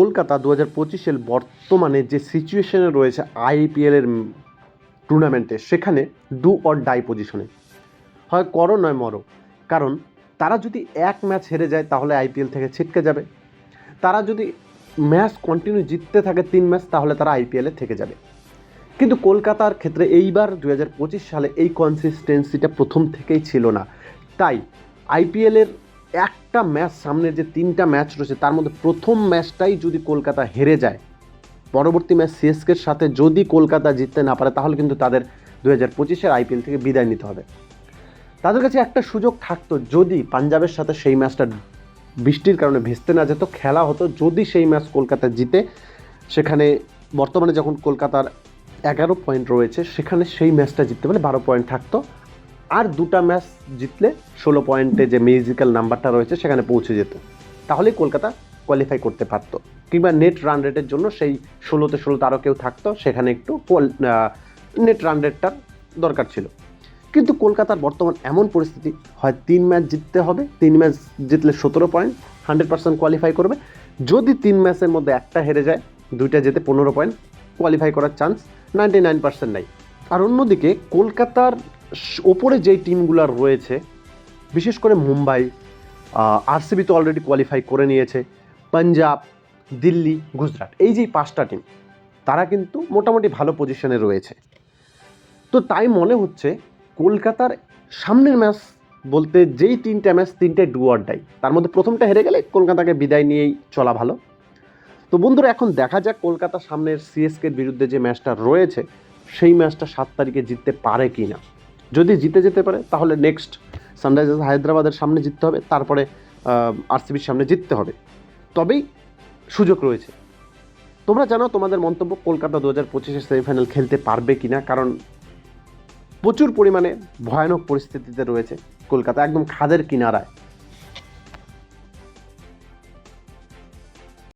কলকাতা দু হাজার পঁচিশের বর্তমানে যে সিচুয়েশনে রয়েছে আইপিএলের টুর্নামেন্টে সেখানে ডু অর ডাই পজিশনে হয় করো নয় মরো। কারণ তারা যদি এক ম্যাচ হেরে যায়, তাহলে আইপিএল থেকে ছিটকে যাবে। তারা যদি ম্যাচ কন্টিনিউ জিততে থাকে তিন ম্যাচ তাহলে তারা আইপিএলে থেকে যাবে। কিন্তু কলকাতার ক্ষেত্রে এইবার দু হাজার পঁচিশ সালে এই কনসিস্টেন্সিটা প্রথম থেকেই ছিল না। তাই আইপিএলের একটা ম্যাচ সামনের যে তিনটা ম্যাচ রয়েছে, তার মধ্যে প্রথম ম্যাচটাই যদি কলকাতা হেরে যায়, পরবর্তী ম্যাচ সিএসকের সাথে যদি কলকাতা জিততে না পারে, তাহলে কিন্তু তাদের দু হাজার পঁচিশের আইপিএল থেকে বিদায় নিতে হবে। তাদের কাছে একটা সুযোগ থাকতো, যদি পাঞ্জাবের সাথে সেই ম্যাচটা বৃষ্টির কারণে ভেস্তে না যেত, খেলা হতো, যদি সেই ম্যাচ কলকাতা জিতে, সেখানে বর্তমানে যখন কলকাতার এগারো পয়েন্ট রয়েছে, সেখানে সেই ম্যাচটা জিততে পারলে বারো পয়েন্ট থাকতো। আর দুটা ম্যাচ জিতলে ষোলো পয়েন্টে যে মিউজিক্যাল নাম্বারটা রয়েছে সেখানে পৌঁছে যেত। তাহলে কলকাতা কোয়ালিফাই করতে পারতো। কিংবা নেট রান রেটের জন্য সেই ষোলোতে ষোলোতে আরও কেউ থাকতো, সেখানে একটু নেট রান রেটটার দরকার ছিল। কিন্তু কলকাতার বর্তমান এমন পরিস্থিতি, হয় তিন ম্যাচ জিততে হবে, তিন ম্যাচ জিতলে সতেরো পয়েন্ট হান্ড্রেড পার্সেন্ট কোয়ালিফাই করবে। যদি তিন ম্যাচের মধ্যে একটা হেরে যায়, দুইটা যেতে পনেরো পয়েন্ট কোয়ালিফাই করার চান্স নাইনটি নাইন পার্সেন্ট নাই। আর অন্যদিকে কলকাতার ওপরে যেই টিমগুলো রয়েছে, বিশেষ করে মুম্বাই আরসিবি তো অলরেডি কোয়ালিফাই করে নিয়েছে, পাঞ্জাব, দিল্লি, গুজরাট, এই যে পাঁচটা টিম তারা কিন্তু মোটামুটি ভালো পজিশনে রয়েছে। তো তাই মনে হচ্ছে কলকাতার সামনের ম্যাচ বলতে যেই তিনটা ম্যাচ তিনটে ডু অর ডাই তার মধ্যে প্রথমটা হেরে গেলে কলকাতাকে বিদায় নিয়েই চলা ভালো। তো বন্ধুরা, এখন দেখা যাক কলকাতা সামনের সিএসকের বিরুদ্ধে যে ম্যাচটা রয়েছে, সেই ম্যাচটা সাত তারিখে জিততে পারে কি না যদি জিতে যেতে পারে, তাহলে নেক্সট সানরাইজার্স হায়দ্রাবাদের সামনে জিততে হবে, তারপরে আরসিবির সামনে জিততে হবে। তবেই সুযোগ রয়েছে। তোমরা জানো তোমাদের মন্তব্য কলকাতা দু হাজার পঁচিশের সেমিফাইনাল খেলতে পারবে কি না কারণ প্রচুর পরিমাণে ভয়ানক পরিস্থিতিতে রয়েছে কলকাতা, একদম খাদের কিনারায়।